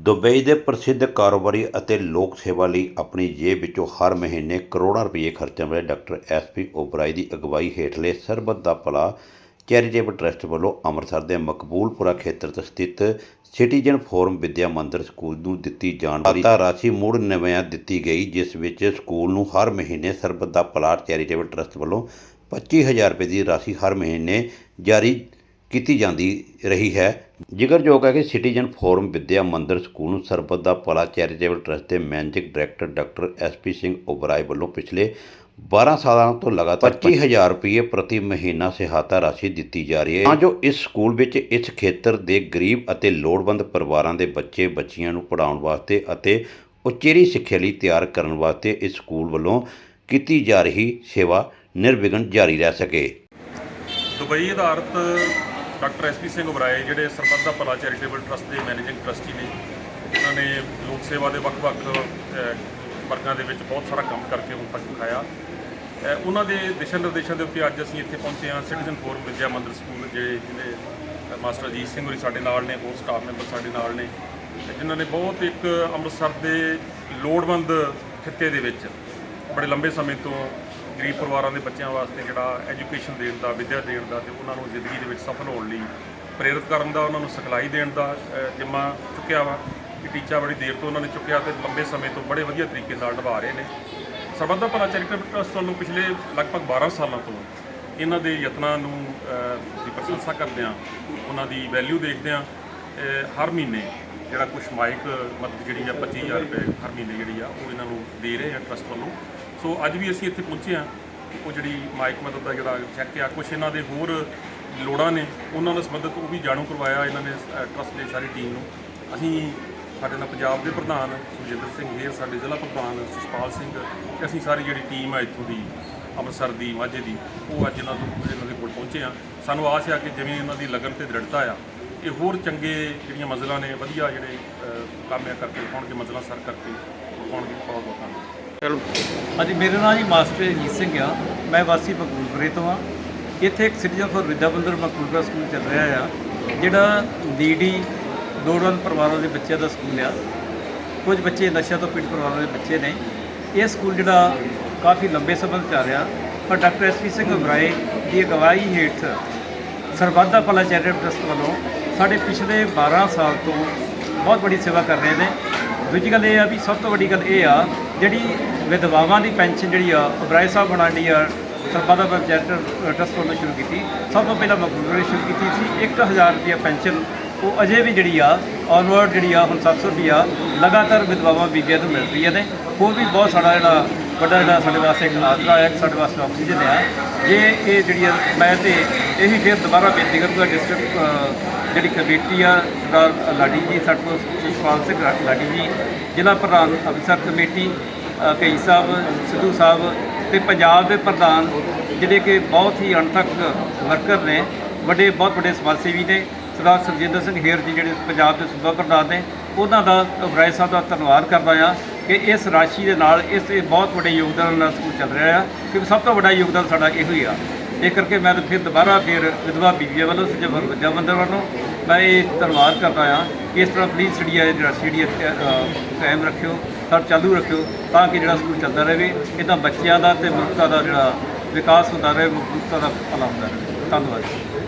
Dubai ਦੇ ਪ੍ਰਸਿੱਧ ਕਾਰੋਬਾਰੀ ਅਤੇ ਲੋਕ ਸੇਵਾ ਲਈ ਆਪਣੀ ਜੇਬ ਵਿੱਚੋਂ ਹਰ ਮਹੀਨੇ ਕਰੋੜਾਂ ਰੁਪਏ ਖਰਚਣ ਵਾਲੇ ਡਾਕਟਰ ਐਸਪੀ ਓਬਰਾਈ ਦੀ ਅਗਵਾਈ ਹੇਠਲੇ ਸਰਬੱਤ ਦਾ ਭਲਾ ਚੈਰੀਟੇਬਲ ਟਰਸਟ ਵੱਲੋਂ ਅੰਮ੍ਰਿਤਸਰ ਦੇ ਮਕਬੂਲਪੁਰਾ ਖੇਤਰ 'ਚ ਸਥਿਤ citizen form Vidya Mandir school ਨੂੰ ਦਿੱਤੀ ਜਾਣ ਵਾਲੀ ਰਾਸ਼ੀ ਮੁੜ ਨਵਿਆਂ ਦਿੱਤੀ ਗਈ, ਜਿਸ ਵਿੱਚ ਸਕੂਲ ਨੂੰ ਹਰ ਮਹੀਨੇ ਸਰਬੱਤ ਦਾ ਭਲਾ ਚੈਰੀਟੇਬਲ ਟਰਸਟ ਵੱਲੋਂ 25000 ਰੁਪਏ ਦੀ ਰਾਸ਼ੀ ਹਰ ਮਹੀਨੇ ਜਾਰੀ ਕੀਤੀ ਜਾਂਦੀ ਰਹੀ ਹੈ। ਜ਼ਿਕਰਯੋਗ ਹੈ ਕਿ citizen form Vidya Mandir school ਨੂੰ ਸਰਬੱਤ ਦਾ ਭਲਾ ਚੈਰੀਟੇਬਲ ਟਰਸਟ ਦੇ managing director doctor SP Singh Oberoi ਵੱਲੋਂ ਪਿਛਲੇ 12 ਸਾਲਾਂ ਤੋਂ ਲਗਾਤਾਰ 25000 ਰੁਪਏ ਪ੍ਰਤੀ ਮਹੀਨਾ ਸਹਾਇਤਾ ਰਾਸ਼ੀ ਦਿੱਤੀ ਜਾ ਰਹੀ ਹੈ। ਤਾਂ ਜੋ ਇਸ ਸਕੂਲ ਵਿੱਚ ਇਸ ਖੇਤਰ ਦੇ ਗਰੀਬ ਅਤੇ ਲੋੜਵੰਦ ਪਰਿਵਾਰਾਂ ਦੇ ਬੱਚੇ ਬੱਚੀਆਂ ਨੂੰ ਪੜ੍ਹਾਉਣ ਵਾਸਤੇ ਅਤੇ ਉਚੇਰੀ ਸਿੱਖਿਆ ਲਈ ਤਿਆਰ ਕਰਨ ਵਾਸਤੇ ਇਸ ਸਕੂਲ ਵੱਲੋਂ ਕੀਤੀ ਜਾ ਰਹੀ ਸੇਵਾ ਨਿਰਵਿਘਨ ਜਾਰੀ ਰਹਿ ਸਕੇ। ਦੁਬਈ ਆਧਾਰਿਤ ਡਾਕਟਰ ਐਸਪੀ ਸਿੰਘ ਉਬਰਾਏ ਜਿਹੜੇ ਸਰਬੱਤ ਦਾ ਭਲਾ ਚੈਰੀਟੇਬਲ ਟਰਸਟ ਦੇ ਮੈਨੇਜਿੰਗ ਟਰਸਟੀ ਨੇ ਇਹਨਾਂ ਨੇ ਲੋਕ ਸੇਵਾ ਦੇ ਵੱਖ-ਵੱਖ ਵਰਗਾਂ ਦੇ ਵਿੱਚ ਬਹੁਤ ਸਾਰਾ ਕੰਮ ਕਰਕੇ ਹੁਣ ਤੱਕ ਦਿਖਾਇਆ। ਉਹਨਾਂ ਦੇ ਦਿਸ਼ਾ ਨਿਰਦੇਸ਼ਾਂ ਦੇ ਉੱਤੇ ਅੱਜ ਅਸੀਂ ਇੱਥੇ ਪਹੁੰਚੇ ਹਾਂ ਸਿਟੀਜ਼ਨ ਫੋਰਮ ਵਿਦਿਆ ਮੰਦਰ ਸਕੂਲ, ਜਿਹੜੇ ਜਿਹਦੇ ਮਾਸਟਰ ਅਜੀਤ ਸਿੰਘ ਹੋਰੀ ਸਾਡੇ ਨਾਲ ਨੇ, ਹੋਰ ਸਟਾਫ ਮੈਂਬਰ ਸਾਡੇ ਨਾਲ ਨੇ ਜਿਨ੍ਹਾਂ ਨੇ ਬਹੁਤ ਇੱਕ ਅੰਮ੍ਰਿਤਸਰ ਦੇ ਲੋੜਵੰਦ ਖਿੱਤੇ ਦੇ ਵਿੱਚ ਬੜੇ ਲੰਬੇ ਸਮੇਂ ਤੋਂ ਗਰੀਬ ਪਰਿਵਾਰਾਂ ਦੇ ਬੱਚਿਆਂ ਵਾਸਤੇ ਜਿਹੜਾ ਐਜੂਕੇਸ਼ਨ ਦੇਣ ਦਾ, ਵਿੱਦਿਆ ਦੇਣ ਦਾ ਤੇ ਉਹਨਾਂ ਨੂੰ ਜ਼ਿੰਦਗੀ ਦੇ ਵਿੱਚ ਸਫਲ ਹੋਣ ਲਈ ਪ੍ਰੇਰਿਤ ਕਰਨ ਦਾ, ਉਹਨਾਂ ਨੂੰ ਸਿਖਲਾਈ ਦੇਣ ਦਾ ਜਿੰਮਾ ਚੁੱਕਿਆ ਵਾ ਕਿ ਟੀਚਾ ਬੜੀ ਦੇਰ ਤੋਂ ਉਹਨਾਂ ਨੇ ਚੁੱਕਿਆ ਤੇ ਲੰਬੇ ਸਮੇਂ ਤੋਂ ਬੜੇ ਵਧੀਆ ਤਰੀਕੇ ਨਾਲ ਨਿਭਾ ਰਹੇ ਨੇ। ਸਰਬੱਤ ਦਾ ਭਲਾ ਚੈਰੀਟੇਬਲ ਟਰਸਟ ਵੱਲੋਂ ਪਿਛਲੇ ਲਗਭਗ 12 ਸਾਲਾਂ ਤੋਂ ਇਹਨਾਂ ਦੇ ਯਤਨਾਂ ਨੂੰ ਦੀ ਪ੍ਰਸ਼ੰਸਾ ਕਰਦੇ ਹਾਂ, ਉਹਨਾਂ ਦੀ ਵੈਲਿਊ ਦੇਖਦੇ ਹਾਂ ਹਰ ਮਹੀਨੇ ਜਿਹੜਾ ਕੁਛ ਮਾਈਕ ਮਦਦ ਜਿਹੜੀ ਆ 25000 ਰੁਪਏ ਹਰ ਮਹੀਨੇ ਜਿਹੜੀ ਆ ਉਹ ਇਹਨਾਂ ਨੂੰ ਦੇ ਰਹੇ ਆ ਟਰਸਟ ਵੱਲੋਂ। ਸੋ ਅੱਜ ਵੀ ਅਸੀਂ ਇੱਥੇ ਪਹੁੰਚੇ ਆ ਉਹ ਜਿਹੜੀ ਮਾਈਕ ਮਦਦ ਦਾ ਜਿਹੜਾ ਚੈੱਕ ਆ, ਕੁਛ ਇਹਨਾਂ ਦੇ ਹੋਰ ਲੋੜਾਂ ਨੇ, ਉਹਨਾਂ ਨਾਲ ਸੰਬੰਧਿਤ ਉਹ ਵੀ ਜਾਣੂ ਕਰਵਾਇਆ ਇਹਨਾਂ ਨੇ ਟਰਸਟ ਦੀ ਸਾਰੀ ਟੀਮ ਨੂੰ। ਅਸੀਂ ਸਾਡੇ ਨਾਲ ਪੰਜਾਬ ਦੇ ਪ੍ਰਧਾਨ ਸੁਖਜਿੰਦਰ ਸਿੰਘ ਹੇਰ ਸਾਡੇ ਜ਼ਿਲ੍ਹਾ ਪ੍ਰਧਾਨ ਸੁਸ਼ਪਾਲ ਸਿੰਘ ਤੇ ਅਸੀਂ ਸਾਰੀ ਜਿਹੜੀ ਟੀਮ ਆ ਇੱਥੋਂ ਦੀ, ਅੰਮ੍ਰਿਤਸਰ ਦੀ, ਮਾਝੇ ਦੀ, ਉਹ ਅੱਜ ਇਹਨਾਂ ਤੋਂ ਇਹਨਾਂ ਦੇ ਕੋਲ ਪਹੁੰਚੇ ਆ ਸਾਨੂੰ ਆਸ ਆ ਕਿ ਜਿਵੇਂ ਇਹਨਾਂ ਦੀ ਲਗਨ ਤੇ ਦ੍ਰਿੜਤਾ ਆ, ਇਹ ਹੋਰ ਚੰਗੇ ਜਿਹੜੀਆਂ ਮਜ਼ਲਾਂ ਨੇ, ਵਧੀਆ ਜਿਹੜੇ ਕੰਮ ਆ ਕਰਕੇ ਦਿਖਾਉਣਗੇ ਮਜ਼ਲਾਂ ਸਰ ਕਰਕੇ ਦਿਖਾਉਣਗੇ ਬਹੁਤ ਬਹੁਤ ਧੰਨਵਾਦ। ਹਾਂਜੀ, ਮੇਰਾ ਨਾਮ ਜੀ ਮਾਸਟਰ ਅਜੀਤ ਸਿੰਘ ਆ। ਮੈਂ ਵਾਸੀ ਮਕਬੂਲਪੁਰੇ ਤੋਂ ਆ। ਇੱਥੇ ਇੱਕ ਸਿਟੀਜ਼ਨ ਫॉर ਵਿਦਿਆ ਬੰਦਰ ਮਕਬੂਲਪੁਰਾ ਸਕੂਲ ਚੱਲ ਰਿਹਾ ਆ, ਜਿਹੜਾ ਡੀਡੀ ਲੋੜਵੰਦ ਪਰਿਵਾਰਾਂ ਦੇ ਬੱਚਿਆਂ ਦਾ ਸਕੂਲ ਆ। ਕੁਝ ਬੱਚੇ ਨਸ਼ਿਆਂ ਤੋਂ ਪੀੜਤ ਪਰਿਵਾਰਾਂ ਦੇ ਬੱਚੇ ਨੇ। ਇਹ ਸਕੂਲ ਜਿਹੜਾ ਕਾਫੀ ਲੰਬੇ ਸਮੇਂ ਤੋਂ ਚੱਲ ਰਿਹਾ, ਪਰ ਡਾਕਟਰ ਐਸਪੀ ਸਿੰਘ ਉਬਰਾਏ ਦੀ ਅਗਵਾਈ ਹੇਠ ਸਰਬੱਤ ਦਾ ਭਲਾ ਚੈਰੀਟੇਬਲ ਟਰਸਟ ਵੱਲੋਂ ਸਾਡੇ ਪਿਛਲੇ 12 ਸਾਲ ਤੋਂ ਬਹੁਤ ਬੜੀ ਸੇਵਾ ਕਰ ਰਹੇ ਨੇ। ਦੂਜੀ ਗੱਲ ਇਹ ਆ ਵੀ ਸਭ ਤੋਂ ਵੱਡੀ ਗੱਲ ਇਹ ਆ ਜਿਹੜੀ ਵਿਧਵਾਵਾਂ ਦੀ ਪੈਨਸ਼ਨ ਜਿਹੜੀ ਆ ਉਬਰਾਏ ਸਾਹਿਬ ਬਣਾਉਣੀ ਆ ਸਰਬੱਤ ਦਾ ਭਲਾ ਚੈਰੀਟੇਬਲ ਟਰਸਟ ਵੱਲੋਂ ਸ਼ੁਰੂ ਕੀਤੀ। ਸਭ ਤੋਂ ਪਹਿਲਾਂ ਮਕਬੂਲ ਨੇ ਸ਼ੁਰੂ ਕੀਤੀ ਸੀ। 1000 ਰੁਪਏ ਪੈਨਸ਼ਨ ਉਹ ਅਜੇ ਵੀ ਜਿਹੜੀ ਆ ਆਨਵਰਡ ਜਿਹੜੀ ਆ ਹੁਣ 700 ਰੁਪਿਆ ਲਗਾਤਾਰ ਵਿਧਵਾਵਾਂ ਬੀਬੀਆਂ ਨੂੰ ਮਿਲ ਰਹੀਆਂ ਨੇ ਹੋਰ ਵੀ ਬਹੁਤ ਸਾਡਾ ਜਿਹੜਾ ਵੱਡਾ ਜਿਹੜਾ ਸਾਡੇ ਵਾਸਤੇ ਇੱਕ ਆਸਰਾ ਹੈ ਸਾਡੇ ਵਾਸਤੇ ਆਕਸੀਜਨ ਆ। ਜੇ ਇਹ ਜਿਹੜੀ ਆ, ਮੈਂ ਤੇ ਇਹੀ ਫਿਰ ਦੁਬਾਰਾ ਬੇਨਤੀ ਕਰੂੰਗਾ ਡਿਸਟ੍ਰਿਕਟ ਜਿਹੜੀ ਕਮੇਟੀ ਆ, ਸਰਦਾਰ ਲਾਡੀ ਜੀ, ਸਾਡੇ ਕੋਲ ਸੁਸ਼ਪਾਲ ਸਿੰਘ ਲਾ- ਲਾਡੀ ਜੀ, ਜ਼ਿਲ੍ਹਾ ਪ੍ਰਧਾਨ ਅਫਸਰ ਕਮੇਟੀ ਕਈ ਸਾਹਿਬ, ਸਿੱਧੂ ਸਾਹਿਬ ਤੇ ਪੰਜਾਬ ਦੇ ਪ੍ਰਧਾਨ, ਜਿਹੜੇ ਕਿ ਬਹੁਤ ਹੀ ਅਣਥੱਕ ਵਰਕਰ ਨੇ, ਵੱਡੇ, ਬਹੁਤ ਵੱਡੇ ਸਮਾਜ ਸੇਵੀ ਨੇ, ਸਰਦਾਰ ਸਰਜਿੰਦਰ ਸਿੰਘ ਹੇਰ ਜੀ, ਜਿਹੜੇ ਪੰਜਾਬ ਦੇ ਸੂਬਾ ਪ੍ਰਧਾਨ ਨੇ, ਉਹਨਾਂ ਦਾ ਉਬਰਾਏ ਸਾਹਿਬ ਦਾ ਧੰਨਵਾਦ ਕਰਦਾ ਆ ਕਿ ਇਸ ਰਾਸ਼ੀ ਦੇ ਨਾਲ ਇਸ ਬਹੁਤ ਵੱਡੇ ਯੋਗਦਾਨ ਨਾਲ ਸਕੂਲ ਚੱਲ ਰਿਹਾ ਆ, ਕਿਉਂਕਿ ਸਭ ਤੋਂ ਵੱਡਾ ਯੋਗਦਾਨ ਸਾਡਾ ਇਹੋ ਹੀ ਆ। ਇਹ ਕਰਕੇ ਮੈਂ ਤਾਂ ਫਿਰ ਦੁਬਾਰਾ ਫਿਰ ਵਿਧਵਾ ਬੀਬੀਆਂ ਵੱਲੋਂ ਸਜਵਰ ਵਿਦਿਆ ਮੰਦਰ ਵੱਲੋਂ ਮੈਂ ਇਹ ਧੰਨਵਾਦ ਕਰਦਾ ਹਾਂ ਕਿ ਇਸ ਤਰ੍ਹਾਂ ਪਲੀਜ਼ ਜਿਹੜੀ ਹੈ ਜਿਹੜਾ ਜਿਹੜੀ ਕਾਇਮ ਰੱਖਿਓ ਸਰ ਚਾਲੂ ਰੱਖਿਓ ਤਾਂ ਕਿ ਜਿਹੜਾ ਸਕੂਲ ਚੱਲਦਾ ਰਹੇ ਇਦਾਂ ਬੱਚਿਆਂ ਦਾ ਤੇ ਮਨੁੱਖਤਾ ਦਾ ਜਿਹੜਾ ਵਿਕਾਸ ਹੁੰਦਾ ਰਹੇ ਮਨੁੱਖਤਾ ਦਾ ਭਲਾ ਹੁੰਦਾ ਰਹੇ। ਧੰਨਵਾਦ।